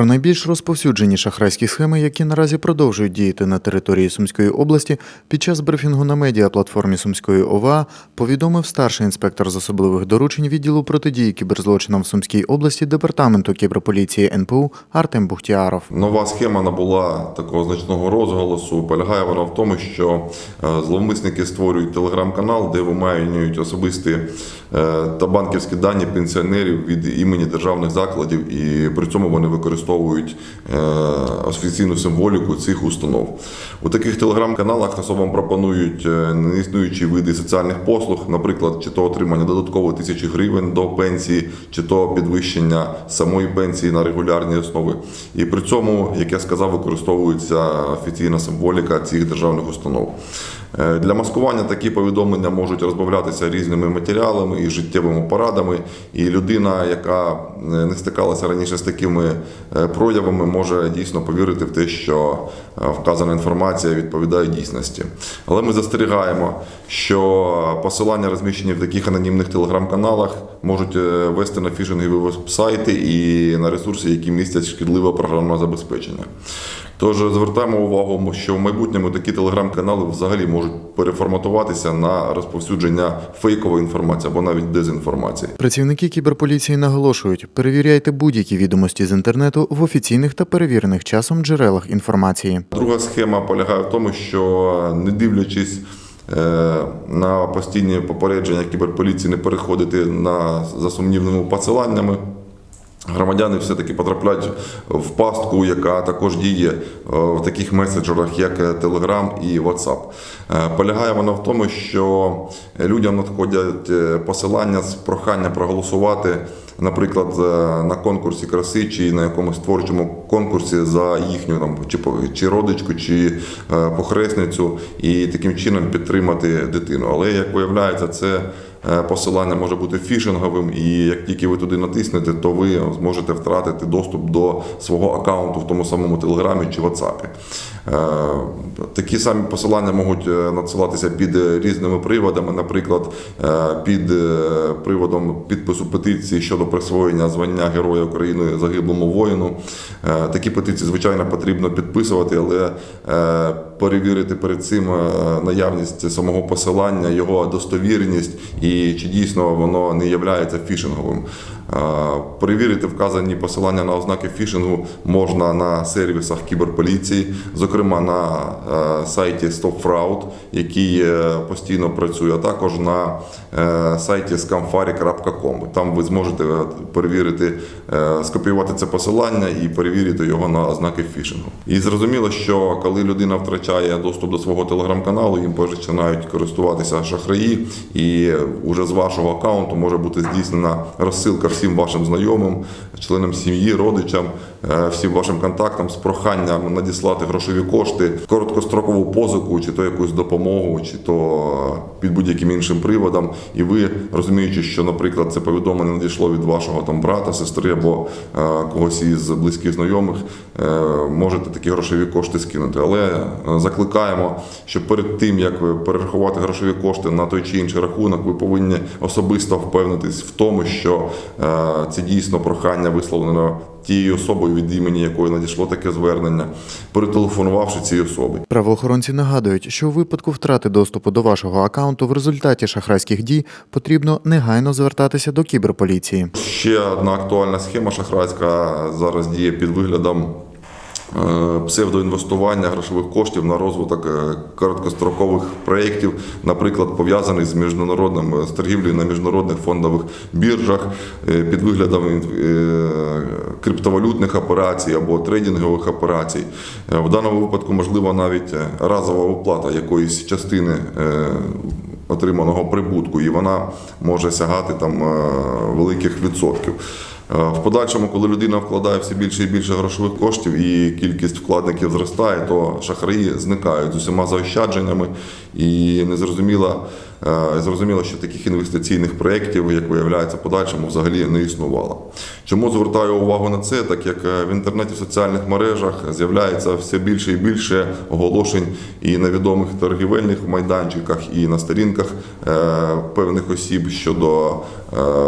Про найбільш розповсюджені шахрайські схеми, які наразі продовжують діяти на території Сумської області, під час брифінгу на медіаплатформі Сумської ОВА повідомив старший інспектор з особливих доручень відділу протидії кіберзлочинам в Сумській області департаменту кіберполіції НПУ Артем Бухтіаров. Нова схема набула такого значного розголосу. Полягає вона в тому, що е, зловмисники створюють телеграм-канал, де виманюють особисті е, та банківські дані пенсіонерів від імені державних закладів, і при цьому вони використовують е, офіційну символіку цих установ. У таких телеграм-каналах особам пропонують е, неіснуючі види соціальних послуг, наприклад, чи то отримання додатково тисячі гривень до пенсії, чи то підвищення самої пенсії на регулярній основі. І при цьому, як я сказав, використовується офіційна символіка цих державних установ. Е, Для маскування такі повідомлення можуть розбавлятися різними матеріалами і життєвими порадами. І людина, яка е, не стикалася раніше з такими е, проявами, може дійсно повірити в те, що вказана інформація відповідає дійсності. Але ми застерігаємо, що посилання, розміщені в таких анонімних телеграм-каналах, можуть е, вести на фішингові веб-сайти і на ресурси, які містять шкідливе програмне забезпечення. Тож звертаємо увагу, що в майбутньому такі телеграм-канали взагалі можуть переформатуватися на розповсюдження фейкової інформації або навіть дезінформації. Працівники кіберполіції наголошують, перевіряйте будь-які відомості з інтернету в офіційних та перевірених часом джерелах інформації. Друга схема полягає в тому, що не дивлячись на постійні попередження кіберполіції не переходити на за сумнівними посиланнями. Громадяни все-таки потрапляють в пастку, яка також діє е, в таких меседжерах, як Telegram і WhatsApp. Е, Полягає вона в тому, що людям надходять е, посилання з прохання проголосувати, наприклад, на конкурсі краси чи на якомусь творчому конкурсі за їхню там чи, чи родичку, чи е, похресницю, і таким чином підтримати дитину. Але як виявляється, це Е, посилання може бути фішинговим, і як тільки ви туди натиснете, то ви зможете втратити доступ до свого аккаунту в тому самому Телеграмі чи WhatsApp. Е, Такі самі посилання можуть е, надсилатися під е, різними приводами, наприклад, під приводом підпису петиції щодо присвоєння звання Героя України загиблому воїну. Такі петиції, звичайно, потрібно підписувати, але перевірити перед цим наявність самого посилання, його достовірність і чи дійсно воно не є фішинговим. Перевірити вказані посилання на ознаки фішингу можна на сервісах кіберполіції, зокрема на е, сайті StopFraud, який е, постійно працює, а також на е, сайті scamfari.com. Там ви зможете перевірити, скопіювати це посилання і перевірити його на ознаки фішингу. І зрозуміло, що коли людина втрачає доступ до свого телеграм-каналу, їм починають користуватися шахраї, і вже з вашого аккаунту може бути здійснена розсилка всім вашим знайомим, членам сім'ї, родичам, е, всім вашим контактам з проханням надіслати грошові кошти, короткострокову позику, чи то якусь допомогу, чи то під будь-яким іншим приводом. І ви розуміючи, що, наприклад, це повідомлення надійшло від вашого там брата, сестри або е, когось із близьких знайомих, е, можете такі грошові кошти скинути. Але е, закликаємо, що перед тим як перерахувати грошові кошти на той чи інший рахунок, ви повинні особисто впевнитись в тому, що е, це дійсно прохання висловлено тією особою, від імені якої надійшло таке звернення, перетелефонувавши цій особі. Правоохоронці нагадують, що у випадку втрати доступу до вашого акаунту в результаті шахрайських дій потрібно негайно звертатися до кіберполіції. Ще одна актуальна схема шахрайська зараз діє під виглядом е, псевдоінвестування грошових коштів на розвиток е, короткострокових проєктів, наприклад, пов'язаних з міжнародним з торгівлею на міжнародних фондових біржах е, під виглядом е, криптовалютних операцій або трейдингових операцій. Е, В даному випадку можлива навіть е, разова оплата якоїсь частини. е, отриманого прибутку, і вона може сягати там е, великих відсотків. Е, В подальшому, коли людина вкладає все більше і більше грошових коштів і кількість вкладників зростає, то шахраї зникають з усіма заощадженнями і незрозуміла. Зрозуміло, що таких інвестиційних проєктів, як виявляється, подальшому взагалі не існувало. Чому звертаю увагу на це? Так як е, в інтернеті в соціальних мережах з'являється все більше і більше оголошень і на відомих торгівельних майданчиках, і на сторінках е, певних осіб щодо е,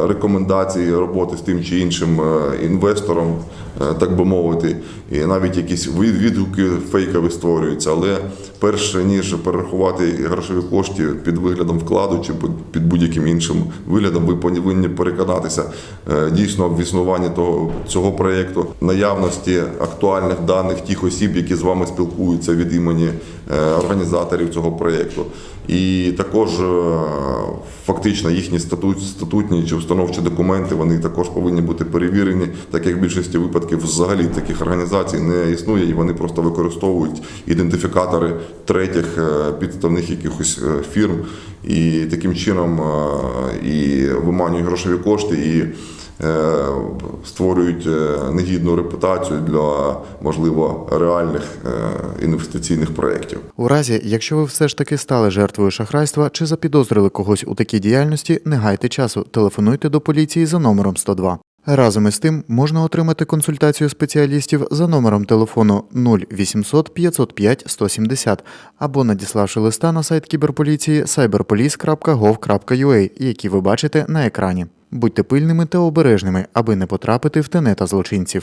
рекомендації роботи з тим чи іншим е, інвестором, е, так би мовити, і навіть якісь від- відгуки фейкові створюються. Але перш ніж перерахувати грошові кошти під виглядом вкладу чи під- будь-яким іншим виглядом, ви повинні переконатися е, дійсно в існуванні того цього проєкту, наявності актуальних даних тих осіб, які з вами спілкуються від імені е, організаторів цього проєкту. І також е, фактично їхні статут, статутні чи установчі документи вони також повинні бути перевірені, так як в більшості випадків взагалі таких організацій не існує, і вони просто використовують ідентифікатори третіх підставних якихось фірм, і таким чином е, і виманюють грошові кошти і е, створюють е, негідну репутацію для можливо реальних інвестиційних проєктів. У разі, якщо ви все ж таки стали жертвою шахрайства чи запідозрили когось у такій діяльності, не гайте часу, телефонуйте до поліції за номером 102. Разом із тим можна отримати консультацію спеціалістів за номером телефону 0800 505 170 або надіславши листа на сайт кіберполіції cyberpolice.gov.ua, які ви бачите на екрані. Будьте пильними та обережними, аби не потрапити в тенета злочинців.